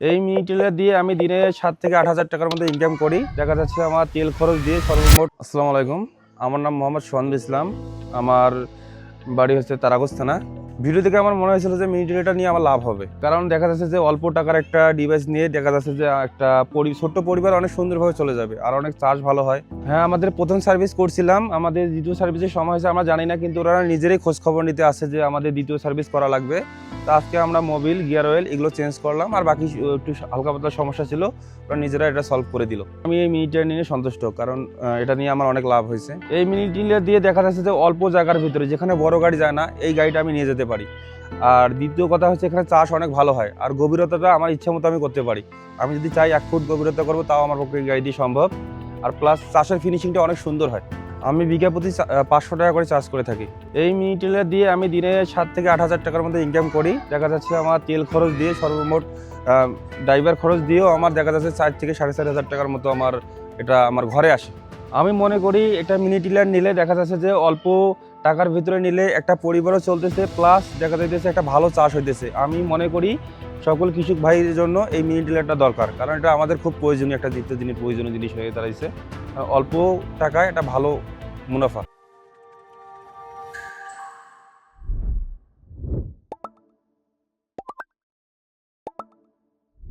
এই mini tiller দিয়ে আমি দিনে সাত থেকে আট হাজার টাকার মধ্যে ইনকাম করি। দেখা যাচ্ছে আমার তেল খরচ দিয়ে সর্বমোট আসসালামু আলাইকুম। আমার নাম মোহাম্মদ সোহান ইসলাম। আমার বাড়ি হচ্ছে তারাগোজ ভিডিও থেকে আমার মনে হয়েছিল যে মিনি টিলারটা নিয়ে আমার লাভ হবে। কারণ দেখা যাচ্ছে যে অল্প টাকার একটা ডিভাইস নিয়ে দেখা যাচ্ছে যে একটা ছোট্ট পরিবার অনেক সুন্দরভাবে চলে যাবে আর অনেক চার্জ ভালো হয়। হ্যাঁ আমাদের প্রথম সার্ভিস করছিলাম। আমাদের দ্বিতীয় সার্ভিসের সময় হয়েছে, আমরা জানি না, কিন্তু ওরা নিজেরাই খোঁজ খবর নিতে আসে যে আমাদের দ্বিতীয় সার্ভিস করা লাগবে। তো আজকে আমরা মোবিল, গিয়ার অয়েল এগুলো চেঞ্জ করলাম আর বাকি একটু হালকা পাতলা সমস্যা ছিল, ওরা নিজেরা এটা সলভ করে দিল। আমি এই মিনিটা নিয়ে সন্তুষ্ট, কারণ এটা নিয়ে আমার অনেক লাভ হয়েছে। এই মিনিট দিয়ে দেখা যাচ্ছে যে অল্প জায়গার ভিতরে, যেখানে বড় গাড়ি যায় না, এই গাড়িটা আমি নিয়ে যেতে পারি। আর দ্বিতীয় কথা হচ্ছে এখানে চাষ অনেক ভালো হয়, আর গভীরতাটা আমার ইচ্ছা মতো আমি করতে পারি। আমি যদি চাই এক ফুট গভীরতা করব, তাও আমার পক্ষে গাড়ি দিয়ে সম্ভব। আর প্লাস চাষের ফিনিশিংটা অনেক সুন্দর হয়। আমি বিঘা প্রতি পাঁচশো টাকা করে চার্জ করে থাকি। এই মিনি টিলার দিয়ে আমি দিনে সাত থেকে আট হাজার টাকার মধ্যে ইনকাম করি। দেখা যাচ্ছে আমার তেল খরচ দিয়ে সর্বমোট ড্রাইভার খরচ দিয়েও আমার দেখা যাচ্ছে চার থেকে সাড়ে চার হাজার টাকার মতো আমার এটা আমার ঘরে আসে। আমি মনে করি এটা মিনি টিলার নিলে দেখা যাচ্ছে যে অল্প টাকার ভিতরে নিলে একটা পরিবারও চলতেছে প্লাস দেখা যাইতেছে একটা ভালো চাষ হইতেছে। আমি মনে করি সকল কৃষক ভাইদের জন্য এই মিনি টিলারটা দরকার, কারণ এটা আমাদের খুব প্রয়োজনীয় একটা নিত্য দিনের প্রয়োজনীয় জিনিস হয়ে দাঁড়াইছে। অল্প টাকায় একটা ভালো মুনাফা।